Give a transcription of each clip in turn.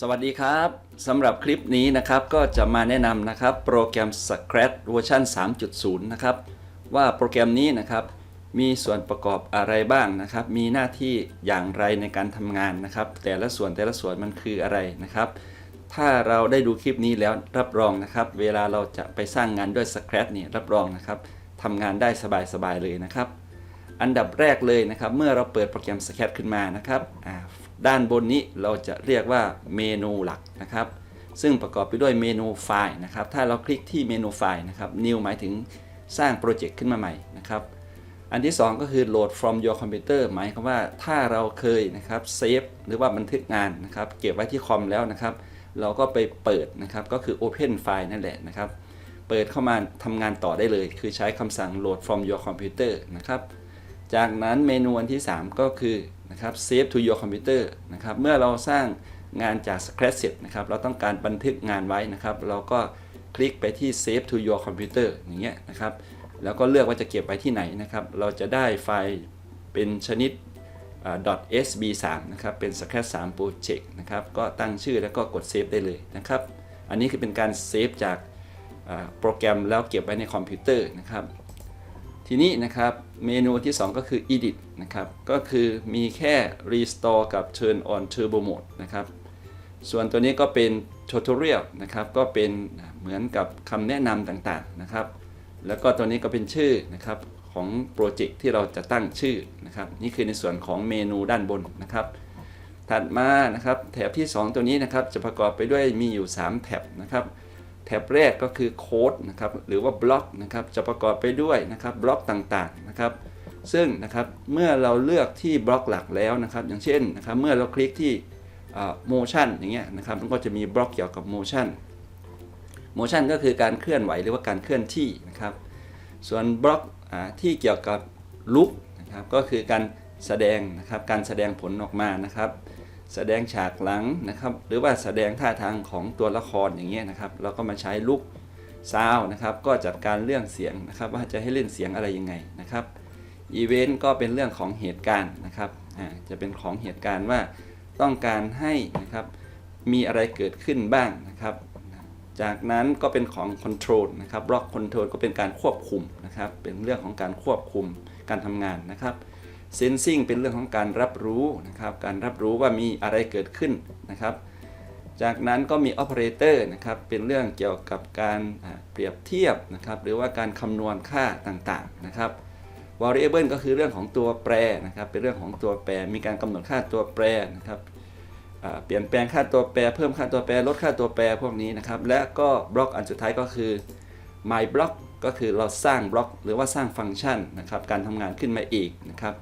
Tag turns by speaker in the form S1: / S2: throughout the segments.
S1: สวัสดีครับสำหรับคลิปนี้นะครับก็จะมาแนะนำนะครับโปรแกรม Scratch เวอร์ชัน3.0 นะครับว่าโปรแกรมนี้นะครับมีส่วนประกอบอะไรบ้างนะครับ มีหน้าที่อย่างไรในการทำงานนะครับ แต่ละส่วนแต่ละส่วนมันคืออะไรนะครับ ถ้าเราได้ดูคลิปนี้แล้วรับรองนะครับ เวลาเราจะไปสร้างงานด้วย Scratch เนี่ยรับรองนะครับทำงานได้สบายๆเลยนะครับ อันดับแรกเลยนะครับ เมื่อเราเปิดโปรแกรม Sketch ขึ้นมานะครับ ด้านบนนี้เราจะเรียกว่าเมนูหลักนะครับ ซึ่งประกอบไปด้วยเมนูไฟล์นะครับ ถ้าเราคลิกที่เมนูไฟล์นะครับ new หมายถึงสร้างโปรเจกต์ขึ้นมาใหม่นะครับ อันที่ 2 ก็คือ load from your computer หมายความว่าถ้าเราเคยนะครับเซฟหรือว่าบันทึกงานนะครับ เก็บไว้ที่คอมแล้วนะครับ เราก็ไปเปิดนะครับ ก็คือ open file นั่นแหละนะครับ เปิดเข้ามาทำงานต่อได้เลย คือใช้คำสั่ง load from your computer นะครับ จากนั้นเมนูอันที่ 3 ก็คือ นะครับ save to your computer นะครับเมื่อเราสร้างงานจาก Scratch เสร็จนะครับเราต้องการบันทึกงานไว้นะครับ เราก็คลิกไปที่ save to your computer อย่างเงี้ยนะครับ แล้วก็เลือกว่าจะเก็บไว้ที่ไหนนะครับ เราจะได้ไฟล์เป็นชนิด .sb3 นะครับ เป็น Scratch 3 Project นะครับ ก็ตั้งชื่อแล้วก็กด save ได้เลยนะครับ อันนี้คือเป็นการเซฟจากโปรแกรมแล้วเก็บไว้ในคอมพิวเตอร์นะครับ ทีนี้นะครับเมนูที่ 2 ก็คือ edit นะครับก็คือมีแค่ restore กับ turn on turbo mode นะครับส่วนตัวนี้ก็เป็น tutorial นะครับก็เป็นเหมือนกับคำแนะนำต่างๆนะครับแล้วก็ตัวนี้ก็เป็นชื่อนะครับของโปรเจกต์ที่เราจะตั้งชื่อนะครับนี่คือในส่วนของเมนูด้านบนนะครับถัดมานะครับแถบที่ 2 ตัวนี้นะครับจะประกอบไปด้วยมีอยู่ 3 แถบนะครับ แท็บแรกก็คือโค้ดนะครับหรือว่าบล็อกนะครับจะประกอบไปด้วยนะครับบล็อกต่างๆนะครับ ซึ่งนะครับเมื่อเราเลือกที่บล็อกหลักแล้วนะครับ อย่างเช่นนะครับเมื่อเราคลิกที่โมชั่นอย่างเงี้ยนะครับมันก็จะมีบล็อกเกี่ยวกับโมชั่นโมชั่นก็คือการเคลื่อนไหวหรือว่าการเคลื่อนที่นะครับ ส่วนบล็อกอที่เกี่ยวกับลุกนะครับก็คือการแสดงนะครับการแสดงผลออกมานะครับ แสดงฉากหลังนะครับ หรือว่าแสดงท่าทางของตัวละครอย่างเงี้ยนะครับ เราก็มาใช้ลุกซาวนะครับ ก็จัดการเรื่องเสียงนะครับ ว่าจะให้เล่นเสียงอะไรยังไงนะครับอีเวนต์ก็เป็นเรื่องของเหตุการณ์นะครับอ่าจะเป็นของเหตุการณ์ว่าต้องการให้นะครับมีอะไรเกิดขึ้นบ้างนะครับ จากนั้นก็เป็นของ Control นะครับบล็อก Control ก็เป็นการควบคุมนะครับ เป็นเรื่องของการควบคุมการทำงานนะครับ Sensing เป็นเรื่องของการรับรู้นะครับ การรับรู้ว่ามีอะไรเกิดขึ้นนะครับ จากนั้นก็มี Operator นะครับ เป็นเรื่องเกี่ยวกับการเปรียบเทียบนะครับ หรือว่าการคำนวณค่าต่างๆนะครับ Variable ก็คือเรื่องของตัวแปรนะครับ เป็นเรื่องของตัวแปร มีการกำหนดค่าตัวแปรนะครับเปลี่ยนแปลงค่าตัวแปร เพิ่มค่าตัวแปร ลดค่าตัวแปรพวกนี้นะครับ และก็บล็อกอันสุดท้ายก็คือ my block ก็คือเราสร้างบล็อก หรือว่าสร้างฟังก์ชันนะครับ การทำงานขึ้นมาอีกนะครับ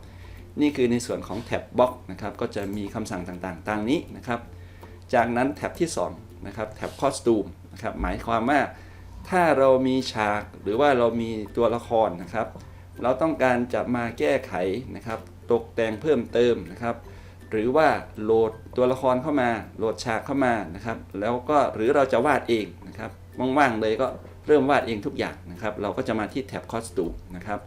S1: นี่คือในส่วนของแท็บบล็อกนะครับก็จะมีคำสั่งต่างๆตามนี้นะครับ จากนั้นแท็บที่2นะครับแท็บคอสตูมนะครับหมายความว่าถ้าเรามีฉากหรือว่าเรามีตัวละครนะครับ เราต้องการจะมาแก้ไขนะครับ ตกแต่งเพิ่มเติมนะครับ หรือว่าโหลดตัวละครเข้ามา โหลดฉากเข้ามานะครับ แล้วก็หรือเราจะวาดเองนะครับว่างๆเลยก็เริ่มวาดเองทุกอย่างนะครับ เราก็จะมาที่แท็บคอสตูมนะครับ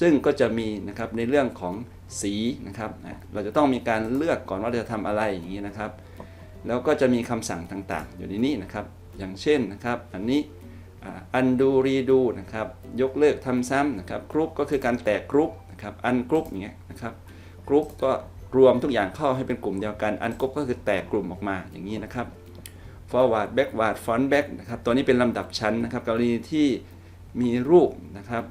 S1: ซึ่งก็จะมีนะครับในเรื่องของ สีนะครับ เราจะต้องมีการเลือกก่อนว่าจะทำอะไรอย่างนี้นะครับ แล้วก็จะมีคำสั่งต่างๆ อยู่ในนี้นะครับ อย่างเช่นนะครับ อันนี้อ่า undo redo นะครับยกเลิกทำซ้ำนะครับกรุ๊ปก็คือการแตกกรุ๊ปนะครับ ungroup อย่างเงี้ยนะครับกรุ๊ปก็รวมทุกอย่างเข้าให้เป็นกลุ่มเดียวกัน ungroup ก็คือแตกกลุ่มออกมาอย่างนี้นะครับ forward backward front back นะครับตัวนี้เป็นลำดับชั้นนะครับกรณีที่มีรูปนะครับ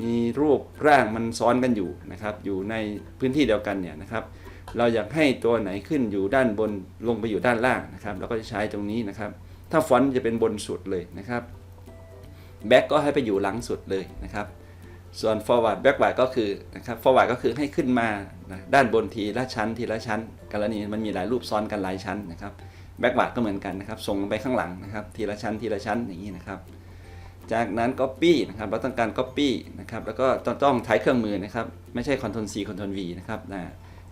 S1: มีรูปร่างมันซ้อนกันอยู่นะครับอยู่ในพื้นที่เดียวกันเนี่ยนะครับ เราอยากให้ตัวไหนขึ้นอยู่ด้านบนลงไปอยู่ด้านล่างนะครับเราก็จะใช้ตรงนี้นะครับ ถ้าฟอนต์จะเป็นบนสุดเลยนะครับแบ็กก็ให้ไปอยู่หลังสุดเลยนะครับ ส่วน forward backward ก็คือนะครับ forward ก็คือให้ขึ้นมานะด้านบนทีละชั้นทีละชั้นกรณีมันมีหลายรูปซ้อนกันหลายชั้นนะครับ backward ก็เหมือนกันนะครับส่งลงไปข้างหลังนะครับ ทีละชั้นทีละชั้นอย่างนี้นะครับ จากนั้น copy นะครับ เราต้องการ copy นะครับ แล้วก็ต้ององใช้เครื่องมือนะครับ ไม่ใช่ Ctrl C Ctrl V นะครับนะ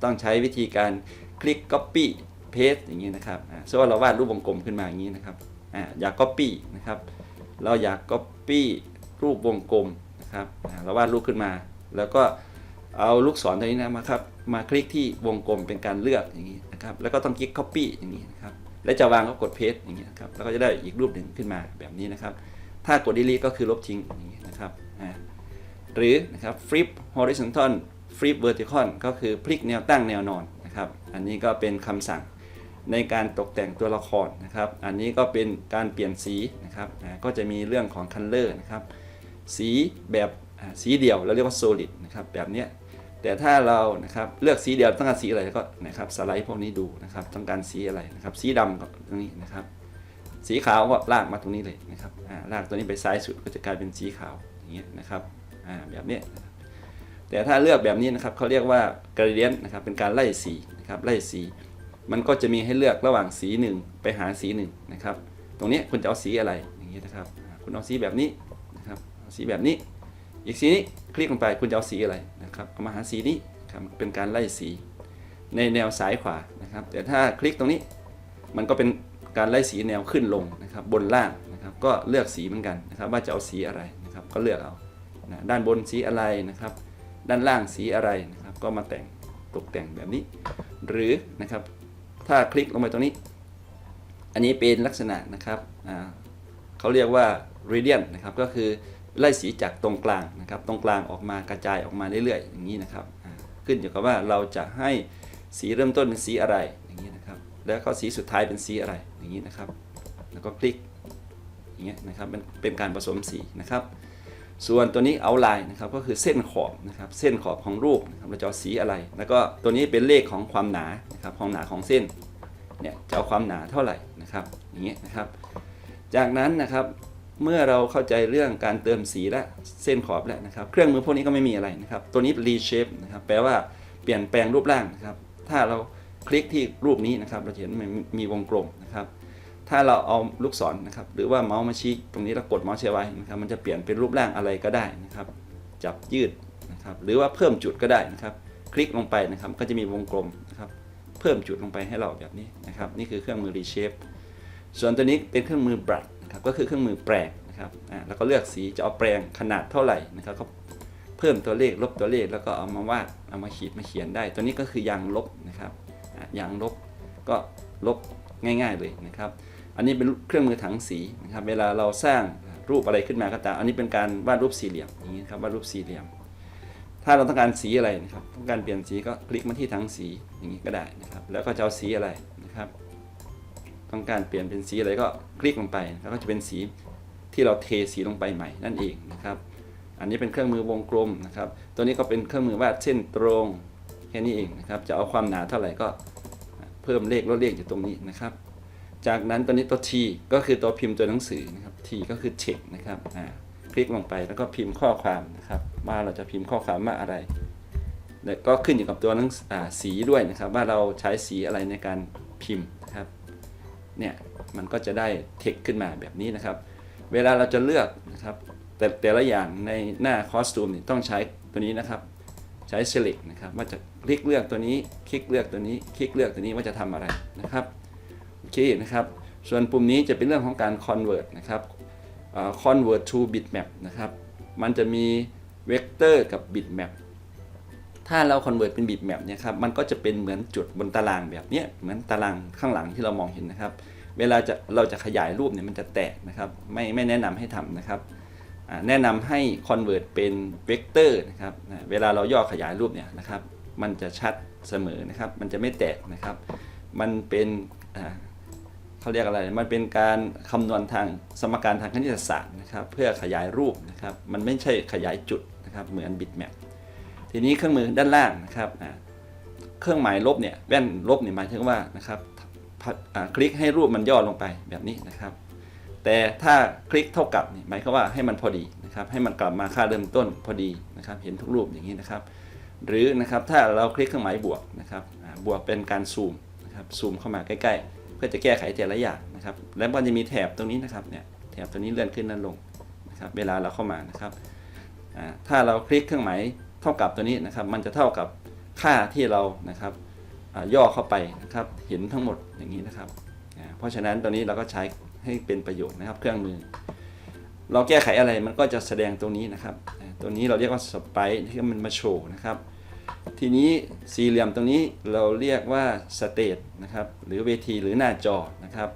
S1: ต้องใช้วิธีการคลิก copy paste อย่างนี้นะครับอ่าสมมติว่าเราวาดรูปวงกลมขึ้นมาอย่างนี้นะครับอ่าอยาก copy นะครับ เราอยาก copy รูปวงกลมนะครับ เราวาดรูปขึ้นมา แล้วก็เอาลูกศรตัวนี้นะมาครับมาคลิกที่วงกลมเป็นการเลือกอย่างนี้นะครับ แล้วก็ต้องคลิก copy อย่างนี้นะครับ และจะวางก็กดเพจอย่างเงี้ยครับ แล้วก็จะได้อีกรูปหนึ่งขึ้นมาแบบนี้นะครับ ถ้ากด delete ก็คือลบทิ้งอย่างนี้นะครับหรือนะครับ flip horizontal flip vertical ก็คือพลิกแนวตั้งแนวนอนนะครับ อันนี้ก็เป็นคำสั่งในการตกแต่งตัวละครนะครับ อันนี้ก็เป็นการเปลี่ยนสีนะครับ ก็จะมีเรื่องของ color นะครับ สีแบบสีเดียวเราเรียกว่า solid นะครับแบบนี้แต่ถ้าเรานะครับเลือกสีเดียวต้องการสีอะไรก็นะครับสไลด์พวกนี้ดูนะครับต้องการสีอะไรนะครับสีดำก็ตรงนี้นะครับ สีขาวก็ลากมาตรงนี้เลยนะครับลากตัวนี้ไปซ้ายสุดก็จะกลายเป็นสีขาวอย่างเงี้ยนะครับแบบเนี้ยแต่ถ้าเลือกแบบนี้นะครับเขาเรียกว่า gradient นะครับเป็นการไล่สีนะครับไล่สี มันก็จะมีให้เลือกระหว่างสีหนึ่งไปหาสีหนึ่งนะครับตรงนี้คุณจะเอาสีอะไรอย่างเงี้ยนะครับคุณเอาสีแบบนี้นะครับสีแบบนี้ อีกสีนี้คลิกลงไปคุณจะเอาสีอะไรนะครับเอามาหาสีนี้ครับเป็นการไล่สีในแนวซ้ายขวานะครับ แต่ถ้าคลิกตรงนี้มันก็เป็น การไล่สีแนวขึ้นลงนะครับบนล่างนะครับก็เลือกสีเหมือนกันนะครับว่าจะเอาสีอะไรนะครับก็เลือกเอานะด้านบนสีอะไรนะครับ ด้านล่างสีอะไรนะครับก็มาแต่งตกแต่งแบบนี้ หรือนะครับถ้าคลิกลงไปตรงนี้ อันนี้เป็นลักษณะนะครับเขาเรียกว่า radiant นะครับก็คือไล่สีจากตรงกลางนะครับตรงกลางออกมากระจายออกมาเรื่อยๆอย่างนี้นะครับขึ้นอยู่กับว่าเราจะให้สีเริ่มต้นเป็นสีอะไรอย่างนี้นะครับ แล้วก็สีสุดท้ายเป็นสีอะไร อย่างนี้นะครับ แล้วก็คลิกอย่างเงี้ยนะครับมันเป็นการผสมสีนะครับ ส่วนตัวนี้เอาลน์นะครับก็คือเส้นขอบนะครับ เส้นขอบของรูปนะครับเราจะเอาสีอะไร แล้วก็ตัวนี้เป็นเลขของความหนานะครับความหนาของเส้นเนี่ยจะเอาความหนาเท่าไหร่นะครับ อย่างเงี้ยนะครับ จากนั้นนะครับเมื่อเราเข้าใจเรื่องการเติมสีและเส้นขอบแล้วนะครับ เครื่องมือพวกนี้ก็ไม่มีอะไรนะครับ ตัวนี้ reshape นะครับ แปลว่าเปลี่ยนแปลงรูปร่างนะครับ ถ้าเราคลิกที่รูปนี้นะครับ เราจะเห็นมันมีวงกลม ถ้าเราเอาลูกศรนะครับ หรือว่าเมาส์มาชี้ตรงนี้แล้วกดเมาส์เชไว้นะครับ มันจะเปลี่ยนเป็นรูปร่างอะไรก็ได้นะครับ จับยืดนะครับ หรือว่าเพิ่มจุดก็ได้นะครับ คลิกลงไปนะครับ ก็จะมีวงกลมนะครับ เพิ่มจุดลงไปให้เราแบบนี้นะครับ นี่คือเครื่องมือ reshape ส่วนตัวนี้เป็นเครื่องมือบรัดนะครับ ก็คือเครื่องมือแปลงนะครับอ่าแล้วก็เลือกสีจะเอาแปลงขนาดเท่าไหร่นะครับก็เพิ่มตัวเลขลบตัวเลขแล้วก็เอามาวาด เอามาขีดมาเขียนได้ ตัวนี้ก็คือยางลบนะครับยางลบก็ลบง่าย ๆเลยนะครับ อันนี้เป็นเครื่องมือถังสีนะครับเวลาเราสร้างรูปอะไรขึ้นมาก็ตามอันนี้เป็นการวาดรูปสี่เหลี่ยมอย่างนี้ครับวาดรูปสี่เหลี่ยม ถ้าเราต้องการสีอะไรนะครับต้องการเปลี่ยนสีก็คลิกมาที่ถังสีอย่างนี้ก็ได้นะครับแล้วก็จะเอาสีอะไรนะครับ ต้องการเปลี่ยนเป็นสีอะไรก็คลิกลงไปแล้วก็จะเป็นสีที่เราเทสีลงไปใหม่นั่นเองนะครับ อันนี้เป็นเครื่องมือวงกลมนะครับ ตัวนี้ก็เป็นเครื่องมือวาดเส้นตรงแค่นี้เองนะครับ จะเอาความหนาเท่าไหร่ก็เพิ่มเลขลดเลขอยู่ตรงนี้นะครับ จากนั้นตัวนี้ตัว T ก็คือตัวพิมพ์ตัวหนังสือนะครับ T ก็คือ text นะครับอ่าคลิกลงไปแล้วก็พิมพ์ข้อความนะครับว่าเราจะพิมพ์ข้อความว่าอะไรแล้วก็ขึ้นอยู่กับตัวหนังสีด้วยนะครับ ว่าเราใช้สีอะไรในการพิมพ์นะครับเนี่ยมันก็จะได้เทคขึ้นมาแบบนี้นะครับ เวลาเราจะเลือกนะครับ แต่แต่ละอย่างในหน้าคอสตูมนี่ต้องใช้ตัวนี้นะครับ ใช้ select นะครับว่าจะคลิกเลือกตัวนี้ คลิกเลือกตัวนี้ คลิกเลือกตัวนี้ว่าจะทำอะไรนะครับ โอเคนะครับ ส่วนปุ่มนี้จะเป็นเรื่องของการ convert นะครับ convert to bitmap นะครับ มันจะมีเวกเตอร์กับ bitmap ถ้าเรา convert เป็น bitmap เนี่ยครับ มันก็จะเป็นเหมือนจุดบนตารางแบบนี้เหมือนตารางข้างหลังที่เรามองเห็นนะครับ เวลาจะเราจะขยายรูปเนี่ยมันจะแตกนะครับ ไม่ไม่แนะนำให้ทำนะครับแนะนำให้ convert เป็นเวกเตอร์นะครับ เวลาเราย่อขยายรูปเนี่ยนะครับ มันจะชัดเสมอนะครับ มันจะไม่แตกนะครับ มันเป็น เขาเรียกอะไร มันเป็นการคำนวณทางสมการทางคณิตศาสตร์นะครับ เพื่อขยายรูปนะครับ มันไม่ใช่ขยายจุดนะครับ เหมือนบิตแมป ทีนี้เครื่องมือด้านล่างนะครับ เครื่องหมายลบเนี่ย แว่นลบเนี่ยหมายถึงว่านะครับคลิกให้รูปมันย่อลงไปแบบนี้นะครับ แต่ถ้าคลิกเท่ากับเนี่ยหมายความว่าให้มันพอดีนะครับ ให้มันกลับมาค่าเริ่มต้นพอดีนะครับ เห็นทุกรูปอย่างนี้นะครับ หรือนะครับถ้าเราคลิกเครื่องหมายบวกนะครับ บวกเป็นการซูมนะครับ ซูมเข้ามาใกล้ ๆ พื่อจะแก้ไขแต่ละอย่างนะครับ แล้วมันจะมีแถบตรงนี้นะครับเนี่ยแถบตัวนี้เลื่อนขึ้นเลื่นลงนะครับเวลาเราเข้ามานะครับถ้าเราคลิกเครื่องหมายเท่ากับตัวนี้นะครับ มันจะเท่ากับค่าที่เรานะครับย่อเข้าไปนะครับเห็นทั้งหมดอย่างนี้นะครับ เพราะฉะนั้นตัวนี้เราก็ใช้ให้เป็นประโยชน์นะครับเครื่องมือ เราแก้ไขอะไรมันก็จะแสดงตรงนี้นะครับ ตัวนี้เราเรียกว่าสไปที่มันมาโชว์นะครับ ทีนี้สี่เหลี่ยมตรงนี้เราเรียกว่าสเตจนะครับหรือเวทีหรือหน้าจอนะครับ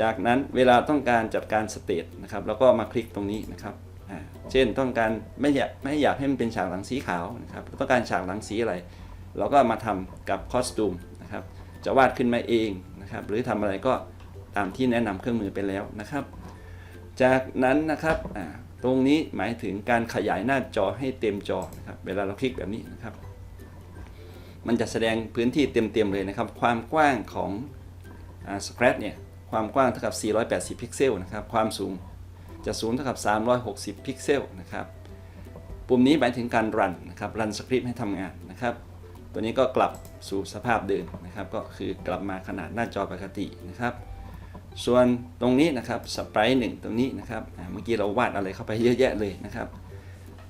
S1: จากนั้นเวลาต้องการจัดการสเตจนะครับเราก็มาคลิกตรงนี้นะครับเช่นต้องการไม่อยากไม่อยากให้มันเป็นฉากหลังสีขาวนะครับต้องการฉากหลังสีอะไร เราก็มาทำกับคอสตูมนะครับจะวาดขึ้นมาเองนะครับหรือทำอะไรก็ตามที่แนะนำเครื่องมือไปแล้วนะครับ จากนั้นนะครับ ตรงนี้หมายถึงการขยายหน้าจอให้เต็มจอนะครับเวลาเราคลิกแบบนี้นะครับ มันจะแสดงพื้นที่เต็มๆเลยนะครับ ความกว้างของสแครตเนี่ยความกว้างเท่ากับ 480 พิกเซลนะครับความสูงจะสูงเท่ากับ 360 พิกเซลนะครับปุ่มนี้หมายถึงการรันนะครับรันสคริปต์ให้ทำงานนะครับ ตัวนี้ก็กลับสู่สภาพเดิมนะครับ ก็คือกลับมาขนาดหน้าจอปกตินะครับ ส่วนตรงนี้นะครับสไปร์หนึ่งตรงนี้นะครับเมื่อกี้เราวาดอะไรเข้าไปเยอะแยะเลยนะครับ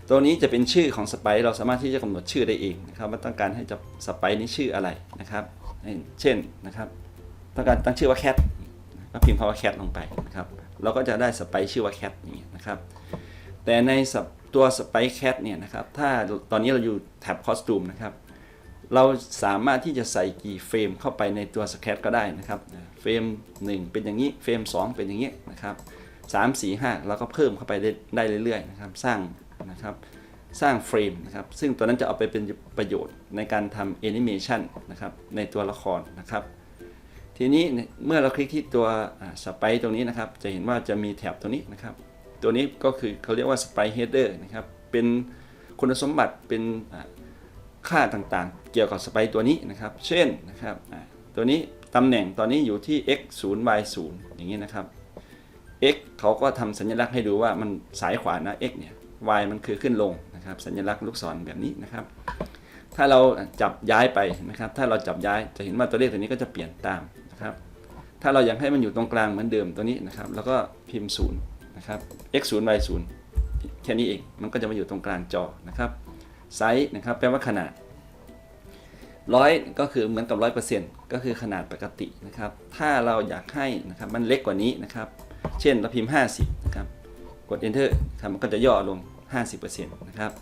S1: ตัวนี้จะเป็นชื่อของสไปร์เราสามารถที่จะกำหนดชื่อได้เองนะครับว่าต้องการให้จะสไปร์นี้ชื่ออะไรนะครับ เช่นนะครับต้องการตั้งชื่อว่าแคทก็พิมพ์คำว่าแคทลงไปนะครับเราก็จะได้สไปร์ชื่อว่าแคทนี่นะครับแต่ในตัวสไปร์แคทเนี่ยนะครับถ้าตอนนี้เราอยู่แท็บคอสตูมนะครับเราสามารถที่จะใส่กี่เฟรมเข้าไปในตัวสแครก็ได้นะครับ รม1 เป็นอย่างนี้ เฟรม 2 เป็นอย่างนี้นะครับ3 4 5 แล้วก็เพิ่มเข้าไปได้ไดเรื่อยๆนะครับ สร้างนะครับ สร้างเฟรมนะครับ ซึ่งตัวนั้นจะเอาไปเป็นประโยชน์ในการทำแอนิเมชันนะครับ ในตัวละครนะครับ ทีนี้เมื่อเราคลิกที่ตัวสไปตรงนี้นะครับ จะเห็นว่าจะมีแถบตัวนี้นะครับ ตัวนี้ก็คือเขาเรียกว่าสไปเฮดเดอร์นะครับ เป็นคุณสมบัติเป็นค่าต่างๆ เกี่ยวกับสไปตัวนี้นะครับ เช่นนะครับตัวนี้ ตำแหน่งตอนนี้อยู่ที่ x 0 y 0อย่างนี้นะครับ x เขาก็ทำสัญลักษณ์ให้ดูว่ามันสายขวานะ x เนี่ย y มันคือขึ้นลงนะครับสัญลักษณ์ลูกศรแบบนี้นะครับ ถ้าเราจับย้ายไปนะครับ ถ้าเราจับย้ายจะเห็นว่าตัวเลขตัวนี้ก็จะเปลี่ยนตามนะครับ ถ้าเราอยากให้มันอยู่ตรงกลางเหมือนเดิมตัวนี้นะครับ แล้วก็พิมพ์0นะครับ x 0 y 0แค่นี้เองมันก็จะมาอยู่ตรงกลางจอนะครับไซส์นะครับแปลว่าขนาด ร้อยก็คือเหมือนกับร้อยเปอร์เซ็นต์ก็คือขนาดปกตินะครับ ถ้าเราอยากให้นะครับมันเล็กกว่านี้นะครับ เช่นเราพิมพ์ 50นะครับกด enter ครับมันก็จะย่อลง 50%นะครับ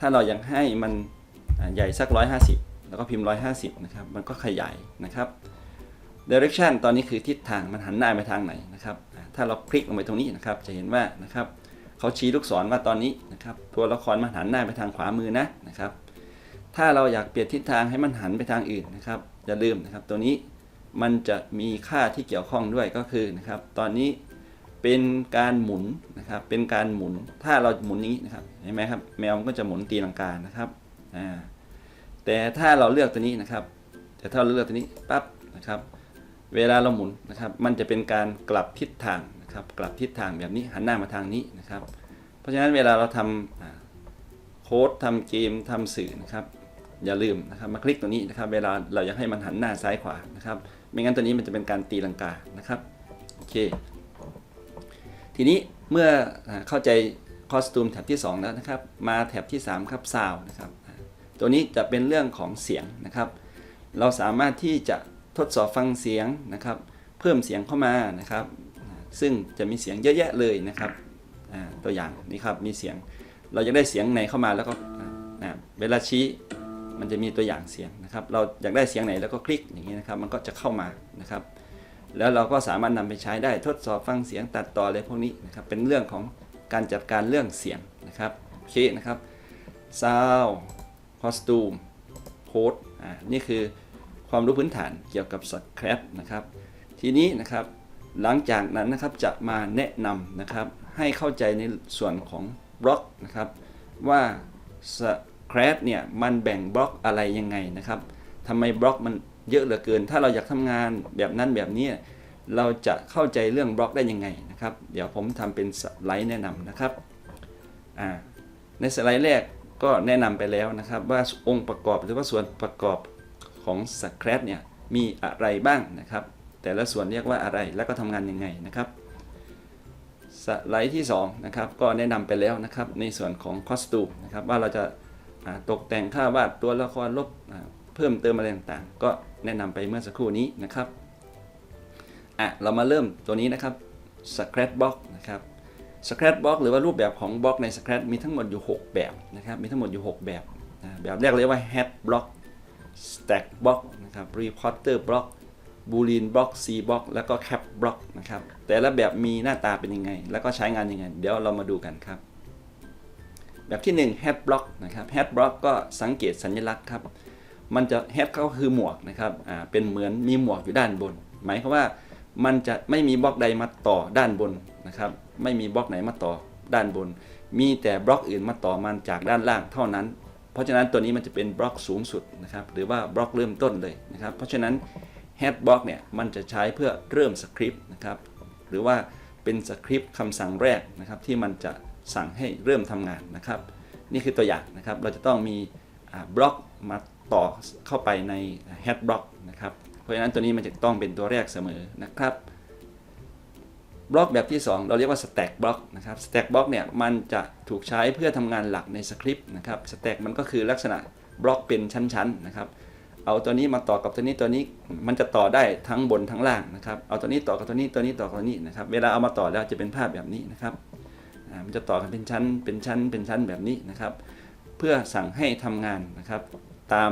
S1: ถ้าเราอยากให้มันใหญ่สัก 150 แล้วก็พิมพ์ 150 นะครับ มันก็ขยายนะครับ direction ตอนนี้คือทิศทางมันหันหน้าไปทางไหนนะครับ ถ้าเราคลิกลงไปตรงนี้นะครับ จะเห็นว่านะครับเขาชี้ลูกศรว่าตอนนี้นะครับ ตัวละครมันหันหน้าไปทางขวามือนะนะครับ ถ้าเราอยากเปลี่ยนทิศทางให้มันหันไปทางอื่นนะครับอย่าลืมนะครับ ตัวนี้มันจะมีค่าที่เกี่ยวข้องด้วยก็คือนะครับ ตอนนี้เป็นการหมุนนะครับ เป็นการหมุน ถ้าเราหมุนนี้นะครับเห็นไหมครับ แมวมันก็จะหมุนตีลังกานะครับอ่าแต่ถ้าเราเลือกตัวนี้นะครับ แต่ถ้าเราเลือกตัวนี้ปั๊บนะครับ เวลาเราหมุนนะครับ มันจะเป็นการกลับทิศทางนะครับ กลับทิศทางแบบนี้หันหน้ามาทางนี้นะครับ เพราะฉะนั้นเวลาเราทำอ่าโค้ดทำเกมทำสื่อนะครับ อย่าลืมนะครับมาคลิกตรงนี้นะครับ เวลาเราอยากให้มันหันหน้าซ้ายขวานะครับ ไม่งั้นตัวนี้มันจะเป็นการตีลังกานะครับโอเค ทีนี้เมื่อเข้าใจคอสตูมแท็บที่ 2 แล้วนะครับ มาแท็บที่ 3 ครับซาวนะครับ ตัวนี้จะเป็นเรื่องของเสียงนะครับ เราสามารถที่จะทดสอบฟังเสียงนะครับ เพิ่มเสียงเข้ามานะครับ ซึ่งจะมีเสียงเยอะแยะเลยนะครับตัวอย่างนี้ครับมีเสียงเราจะได้เสียงไหนเข้ามาแล้วก็เวลาชี้ มันจะมีตัวอย่างเสียงนะครับ เราอยากได้เสียงไหนแล้วก็คลิกอย่างนี้นะครับ มันก็จะเข้ามานะครับ แล้วเราก็สามารถนำไปใช้ได้ทดสอบฟังเสียงตัดต่ออะไรพวกนี้นะครับ เป็นเรื่องของการจัดการเรื่องเสียงนะครับโอเคนะครับ sound costume code อ่านี่คือความรู้พื้นฐานเกี่ยวกับ Scratch นะครับ ทีนี้นะครับหลังจากนั้นนะครับจะมาแนะนำนะครับให้เข้าใจในส่วนของบล็อกนะครับว่า Scratch เนี่ยมันแบ่งบล็อกอะไรยังไงนะครับทำไมบล็อกมันเยอะเหลือเกิน ถ้าเราอยากทำงานแบบนั้นแบบนี้เราจะเข้าใจเรื่องบล็อกได้ยังไงนะครับ เดี๋ยวผมทำเป็นสไลด์แนะนำนะครับในสไลด์แรกก็แนะนำไปแล้วนะครับ ว่าองค์ประกอบหรือว่าส่วนประกอบของ Scratch เนี่ยมีอะไรบ้างนะครับ แต่ละส่วนเรียกว่าอะไรแล้วก็ทำงานยังไงนะครับสไลด์ที่2นะครับก็แนะนำไปแล้วนะครับในส่วนของคอสตูมนะครับว่าเราจะ ตกแต่งค่าวาดตัวละครลบเพิ่มเติมอะไรต่างๆ ก็แนะนำไปเมื่อสักครู่นี้นะครับอะเรามาเริ่มตัวนี้นะครับ Scratch Box นะครับ Scratch Box หรือว่ารูปแบบของบล็อกใน Scratch มีทั้งหมดอยู่ 6 แบบนะครับมีทั้งหมดอยู่ 6 แบบแบบแรกเรียกว่า head block stack block นะครับ reporter block boolean block c block แล้วก็ cap block นะครับแต่ละแบบมีหน้าตาเป็นยังไง แล้วก็ใช้งานยังไง เดี๋ยวเรามาดูกันครับ แบบที่ 1 head block นะครับ head block ก็สังเกตสัญลักษณ์ครับ มันจะ head ก็คือหมวกนะครับอ่าเป็นเหมือนมีหมวกอยู่ด้านบน หมายความว่ามันจะไม่มีบล็อกใดมาต่อด้านบนนะครับ ไม่มีบล็อกไหนมาต่อด้านบน มีแต่บล็อกอื่นมาต่อมันจากด้านล่างเท่านั้น เพราะฉะนั้นตัวนี้มันจะเป็นบล็อกสูงสุดนะครับ หรือว่าบล็อกเริ่มต้นเลยนะครับ เพราะฉะนั้น head block เนี่ยมันจะใช้เพื่อเริ่มสคริปต์นะครับ หรือว่าเป็นสคริปต์คำสั่งแรกนะครับที่มันจะ สั่งให้เริ่มทำงานนะครับ นี่คือตัวอย่างนะครับ เราจะต้องมีบล็อกมาต่อเข้าไปใน head block นะครับ เพราะฉะนั้นตัวนี้มันจะต้องเป็นตัวแรกเสมอนะครับ บล็อกแบบที่ 2 เราเรียกว่า stack block นะครับ stack block เนี่ยมันจะถูกใช้เพื่อทำงานหลักในสคริปต์นะครับ stack มันก็คือลักษณะบล็อกเป็นชั้นๆนะครับเอาตัวนี้มาต่อกับตัวนี้ตัวนี้มันจะต่อได้ทั้งบนทั้งล่างนะครับ เอาตัวนี้ต่อกับตัวนี้ตัวนี้ต่อกับตัวนี้นะครับ เวลาเอามาต่อแล้วจะเป็นภาพแบบนี้นะครับ มันจะต่อกันเป็นชั้น เป็นชั้น เป็นชั้นแบบนี้นะครับ เพื่อสั่งให้ทำงานนะครับ ตาม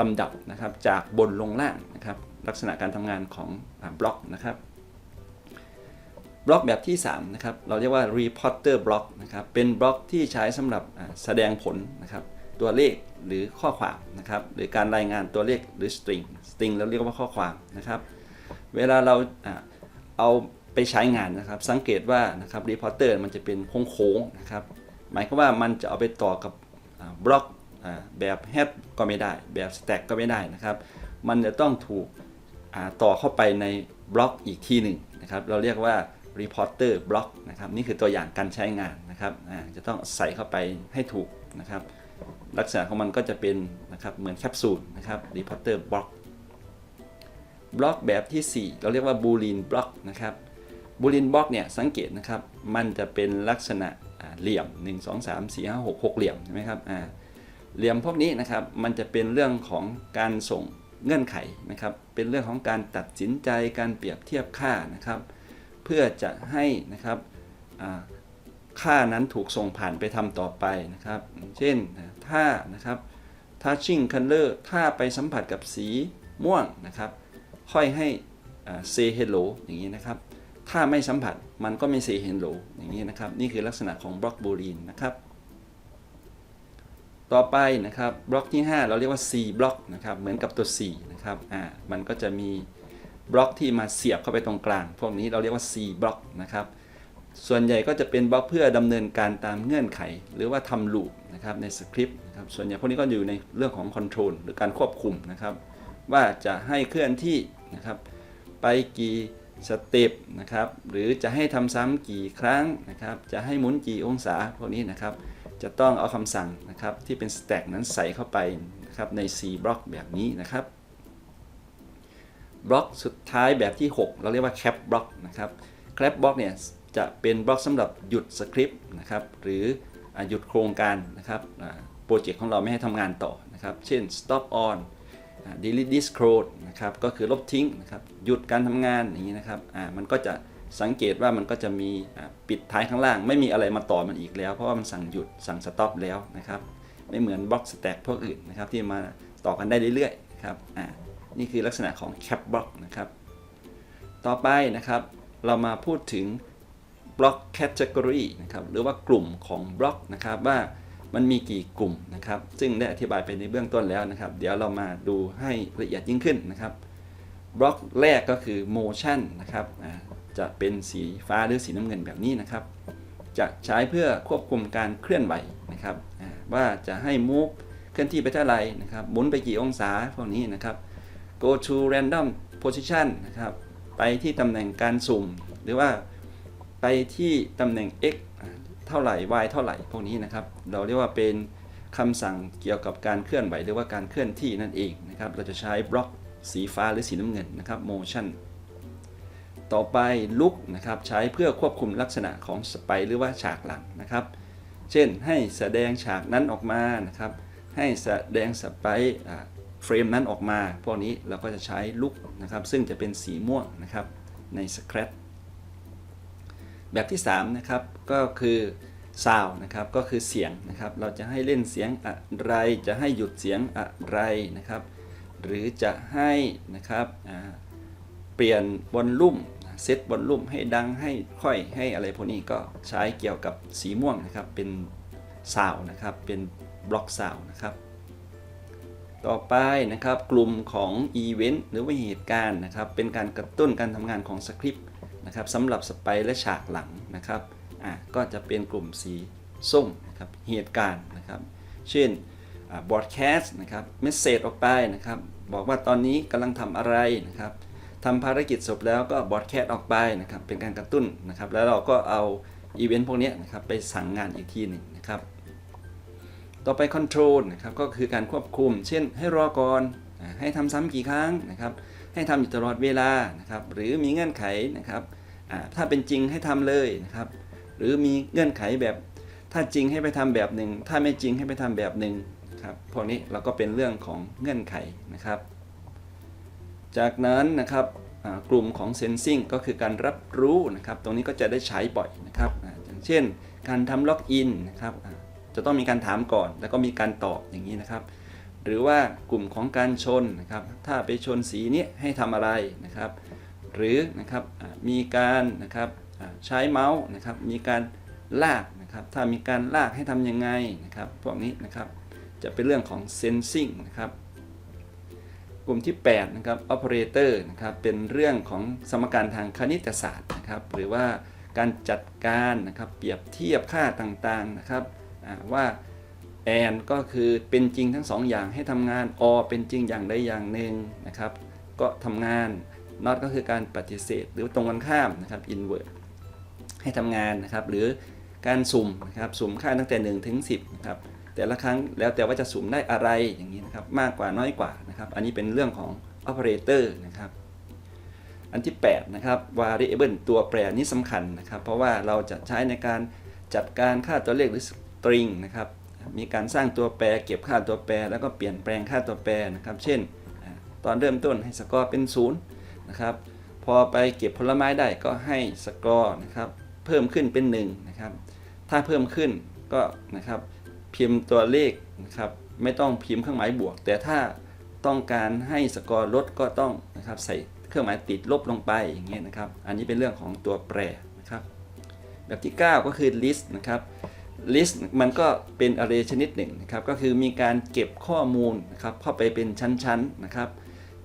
S1: ลำดับนะครับ จากบนลงล่างนะครับ ลักษณะการทำงานของอบล็อกนะครับ บล็อกแบบที่3นะครับ เราเรียกว่า reporter block นะครับ เป็นบล็อกที่ใช้สำหรับแสดงผลนะครับ ตัวเลขหรือข้อความนะครับ หรือการรายงานตัวเลขหรือ string string เราเรียกว่าข้อความนะครับ เวลาเราเอา ไปใช้งานนะครับ สังเกตว่านะครับ reporter มันจะเป็นโค้งๆนะครับ หมายความว่ามันจะเอาไปต่อกับบล็อกแบบ head ก็ไม่ได้ แบบ stack ก็ไม่ได้นะครับ มันจะต้องถูกต่อเข้าไปในบล็อกอีกที่หนึ่งนะครับ เราเรียกว่า reporter block นะครับ นี่คือตัวอย่างการใช้งานนะครับจะต้องใส่เข้าไปให้ถูกนะครับ ลักษณะของมันก็จะเป็นนะครับเหมือนแคปซูลนะครับ reporter block บล็อกแบบที่ 4 เราเรียกว่า boolean block นะครับ boolean block เนี่ยสังเกตนะครับมันจะเป็นลักษณะเหลี่ยม 1 2 3 4 5 6 6 เหลี่ยมใช่ไหมครับเหลี่ยมพวกนี้นะครับมันจะเป็นเรื่องของการส่งเงื่อนไขนะครับเป็นเรื่องของการตัดสินใจการเปรียบเทียบค่านะครับเพื่อจะให้นะครับค่านั้นถูกส่งผ่านไปทำต่อไปนะครับ เช่นถ้านะครับ touching color ถ้าไปสัมผัสกับสีม่วงนะครับ ค่อยให้อ่า say hello อย่างนี้นะครับ ถ้าไม่สัมผัสมันก็ไม่ say hello อย่างนี้นะครับ นี่คือลักษณะของบล็อกบูลีนนะครับ ต่อไปนะครับบล็อกที่ 5 เราเรียกว่า C บล็อกนะครับเหมือนกับตัว C นะครับอ่ามันก็จะมีบล็อกที่มาเสียบเข้าไปตรงกลาง พวกนี้เราเรียกว่า C บล็อกนะครับส่วนใหญ่ก็จะเป็นบล็อกเพื่อดำเนินการตามเงื่อนไข หรือว่าทำลูปนะครับในสคริปต์นะครับส่วนใหญ่พวกนี้ก็อยู่ในเรื่องของคอนโทรลหรือการควบคุมนะครับ ว่าจะให้เคลื่อนที่นะครับไปกี่ สเต็ปนะครับหรือจะให้ทำซ้ำกี่ครั้งนะครับจะให้หมุนกี่องศาพวกนี้นะครับจะต้องเอาคำสั่งนะครับที่เป็น stack นั้นใส่เข้าไปนะครับใน C บล็อกแบบนี้นะครับบล็อกสุดท้ายแบบที่ 6 เราเรียกว่า cap block นะครับ cap block เนี่ยจะเป็นบล็อกสำหรับหยุดสคริปต์นะครับหรือหยุดโครงการนะครับโปรเจกต์ของเราไม่ให้ทำงานต่อนะครับเช่น stop on อ่า delete this code นะครับก็คือลบทิ้งนะครับหยุดการทำงานอย่างนี้นะครับมันก็จะสังเกตว่ามันก็จะมีปิดท้ายข้างล่าง ไม่มีอะไรมาต่อมันอีกแล้ว เพราะว่ามันสั่งหยุดสั่ง stop แล้วนะครับไม่เหมือนบล็อก stack พวกอื่นนะครับที่มาต่อกันได้เรื่อยๆนะครับนี่คือลักษณะของ cap block นะครับต่อไปนะครับเรามาพูดถึงบล็อกแคตตากรีนะครับหรือว่ากลุ่มของบล็อกนะครับว่า มันมีกี่กลุ่มนะครับ ซึ่งได้อธิบายไปในเบื้องต้นแล้วนะครับ เดี๋ยวเรามาดูให้ละเอียดยิ่งขึ้นนะครับ บล็อกแรกก็คือ motion นะครับจะเป็นสีฟ้าหรือสีน้ำเงินแบบนี้นะครับ จะใช้เพื่อควบคุมการเคลื่อนไหวนะครับ ว่าจะให้ move เคลื่อนที่ไปเท่าไหร่นะครับ หมุนไปกี่องศาพวกนี้นะครับ go to random position นะครับ ไปที่ตำแหน่งการสุ่ม หรือว่าไปที่ตำแหน่ง x เท่าไหร่ y เท่าไหร่พวกนี้นะครับ เราเรียกว่าเป็นคำสั่งเกี่ยวกับการเคลื่อนไหวหรือว่าการเคลื่อนที่นั่นเองนะครับ เราจะใช้บล็อกสีฟ้าหรือสีน้ำเงินนะครับ motion ต่อไป look นะครับใช้เพื่อควบคุมลักษณะของสไปหรือว่าฉากหลังนะครับ เช่นให้แสดงฉากนั้นออกมานะครับ ให้แสดงสไปเฟรมนั้นออกมา พวกนี้เราก็จะใช้ลุกนะครับ ซึ่งจะเป็นสีม่วงนะครับใน Scratch แบบที่3นะครับก็คือ sound นะครับก็คือเสียงนะครับ เราจะให้เล่นเสียงอะไร จะให้หยุดเสียงอะไรนะครับ หรือจะให้นะครับเปลี่ยนวอลลุ่มเซตวอลลุ่มให้ดังให้ค่อยให้อะไรพวกนี้ก็ใช้เกี่ยวกับสีม่วงนะครับเป็นซาวนะครับเป็นบล็อกซาวนะครับ ต่อไปนะครับกลุ่มของอีเวนต์หรือว่าเหตุการณ์นะครับเป็นการกระตุ้นการทำงานของสคริปต์ นะครับสำหรับสไปและฉากหลังนะครับอะก็จะเป็นกลุ่มสีส้มนะครับเหตุการณ์นะครับเช่นบอดแคสต์นะครับเมสเซจออกไปนะครับบอกว่าตอนนี้กำลังทำอะไรนะครับทำภารกิจจบแล้วก็บอดแคสต์ออกไปนะครับเป็นการกระตุ้นนะครับแล้วเราก็เอาอีเวนต์พวกนี้นะครับไปสั่งงานอีกทีหนึ่งนะครับต่อไป control นะครับก็คือการควบคุม เช่น ให้รอก่อนให้ทำซ้ำกี่ครั้งนะครับให้ทำอยู่ตลอดเวลานะครับหรือมีเงื่อนไขนะครับ ถ้าเป็นจริงให้ทำเลยนะครับ หรือมีเงื่อนไขแบบถ้าจริงให้ไปทำแบบหนึ่ง ถ้าไม่จริงให้ไปทำแบบหนึ่งครับพวกนี้เราก็เป็นเรื่องของเงื่อนไขนะครับ จากนั้นนะครับกลุ่มของ sensing ก็คือการรับรู้นะครับ ตรงนี้ก็จะได้ใช้บ่อยนะครับอย่างเช่น การทำล็อกอินนะครับจะต้องมีการถามก่อนแล้วก็มีการตอบอย่างนี้นะครับ หรือว่ากลุ่มของการชนนะครับ ถ้าไปชนสีนี้ให้ทำอะไรนะครับ หรือนะครับมีการนะครับใช้เมาส์นะครับมีการลากนะครับถ้ามีการลากให้ทำยังไงนะครับพวกนี้นะครับจะเป็นเรื่องของ sensing นะครับกลุ่มที่8นะครับ operator นะครับเป็นเรื่องของสมการทางคณิตศาสตร์นะครับหรือว่าการจัดการนะครับเปรียบเทียบค่าต่างๆนะครับว่า and ก็คือเป็นจริงทั้งสองอย่างให้ทำงาน or เป็นจริงอย่างใดอย่างหนึ่งนะครับก็ทำงาน not ก็คือการปฏิเสธ หรือตรงกันข้ามนะครับ invert ให้ทำงานนะครับ หรือการสุ่มนะครับสุ่มค่าตั้งแต่1ถึง10นะครับแต่ละครั้งแล้วแต่ว่าจะสุ่มได้อะไรอย่างนี้นะครับมากกว่าน้อยกว่านะครับอันนี้เป็นเรื่องของ operator นะครับอันที่8นะครับ variable ตัวแปรนี้สำคัญนะครับ เพราะว่าเราจะใช้ในการจัดการค่าตัวเลขหรือ string นะครับมีการสร้างตัวแปรเก็บค่าตัวแปร แล้วก็เปลี่ยนแปลงค่าตัวแปรนะครับ เช่น ตอนเริ่มต้นให้สกอร์เป็น 0 นะครับ พอไปเก็บผลไม้ได้ก็ให้สกอร์นะครับ เพิ่มขึ้นเป็น1นะครับ ถ้าเพิ่มขึ้นก็นะครับพิมพ์ตัวเลขนะครับไม่ต้องพิมพ์เครื่องหมายบวก แต่ถ้าต้องการให้สกอร์ลดก็ต้องนะครับใส่เครื่องหมายติดลบลงไปอย่างเงี้ยนะครับ อันนี้เป็นเรื่องของตัวแปรนะครับ แบบที่ 9 ก็คือ list นะครับ list มันก็เป็น array ชนิดหนึ่งนะครับ ก็คือมีการเก็บข้อมูลนะครับเข้าไปเป็นชั้นๆนะครับ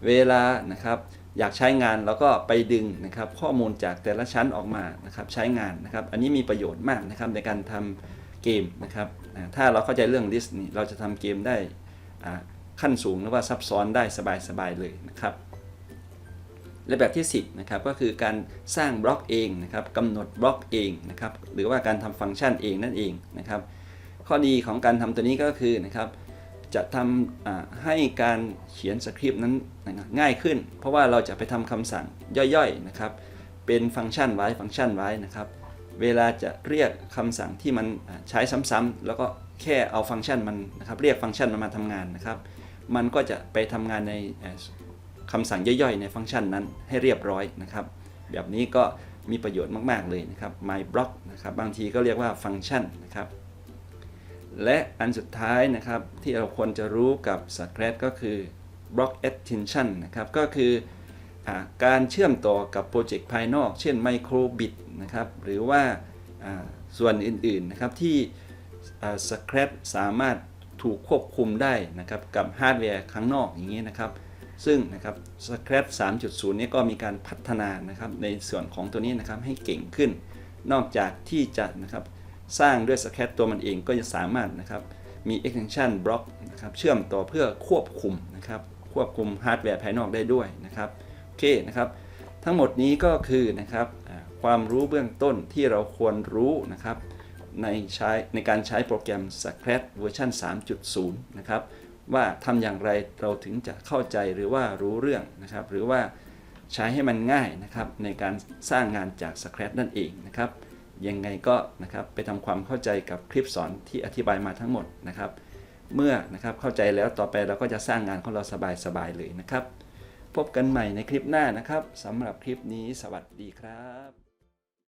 S1: เวลานะครับ อยากใช้งานเราก็ไปดึงนะครับข้อมูลจากแต่ละชั้นออกมานะครับใช้งานนะครับ อันนี้มีประโยชน์มากนะครับในการทำเกมนะครับถ้าเราเข้าใจเรื่อง list นี่เราจะทำเกมได้ขั้นสูงหรือว่าซับซ้อนได้สบายๆเลยนะครับและแบบที่ 10นะครับก็คือการสร้างบล็อกเองนะครับกำหนดบล็อกเองนะครับหรือว่าการทำฟังก์ชันเองนั่นเองนะครับข้อดีของการทำตัวนี้ก็คือนะครับ จะทำให้การเขียนสคริปต์นั้นง่ายขึ้น เพราะว่าเราจะไปทำคำสั่งย่อยๆนะครับ เป็นฟังก์ชันไว้ฟังก์ชันไว้นะครับ เวลาจะเรียกคำสั่งที่มันใช้ซ้ำๆแล้วก็แค่เอาฟังก์ชันมันนะครับเรียกฟังก์ชันมันมาทำงานนะครับ มันก็จะไปทำงานในคำสั่งย่อยๆ ในฟังก์ชันนั้นให้เรียบร้อยนะครับ แบบนี้ก็มีประโยชน์มากๆเลยนะครับ my block นะครับบางทีก็เรียกว่าฟังก์ชันนะครับ และอันสุดท้ายนะครับที่เราควรจะรู้กับ Scratch ก็คือ block extension นะครับก็คืออการเชื่อมต่อกับโปรเจกต์ภายนอก เช่น microbit นะครับหรือว่าส่วนอื่นๆนะครับที่อ่า Scratch สามารถถูกควบคุมได้นะครับกับฮาร์ดแวร์ข้างนอกอย่างนี้นะครับ ซึ่งนะครับ Scratch 3.0 นี้ก็มีการพัฒนานะครับในส่วนของตัวนี้นะครับให้เก่งขึ้น นอกจากที่จะนะครับ สร้างด้วย Scratch ตัวมันเองก็จะสามารถนะครับมี extension block นะครับเชื่อมต่อเพื่อควบคุมนะครับควบคุมฮาร์ดแวร์ภายนอกได้ด้วยนะครับโอเคนะครับ ทั้งหมดนี้ก็คือนะครับความรู้เบื้องต้นที่เราควรรู้นะครับในใช้ในการใช้โปรแกรม s c r a t เวอร์ชัน3.0 นะครับ ว่าทำอย่างไรเราถึงจะเข้าใจหรือว่ารู้เรื่องนะครับ หรือว่าใช้ให้มันง่ายนะครับในการสร้างงานจาก s c r a t นั่นเองนะครับ ยังไงก็นะครับไปทำความเข้าใจกับคลิปสอนที่อธิบายมาทั้งหมดนะครับ เมื่อนะครับเข้าใจแล้วต่อไปเราก็จะสร้างงานของเราสบายๆเลยนะครับ พบกันใหม่ในคลิปหน้านะครับสำหรับคลิปนี้สวัสดีครับ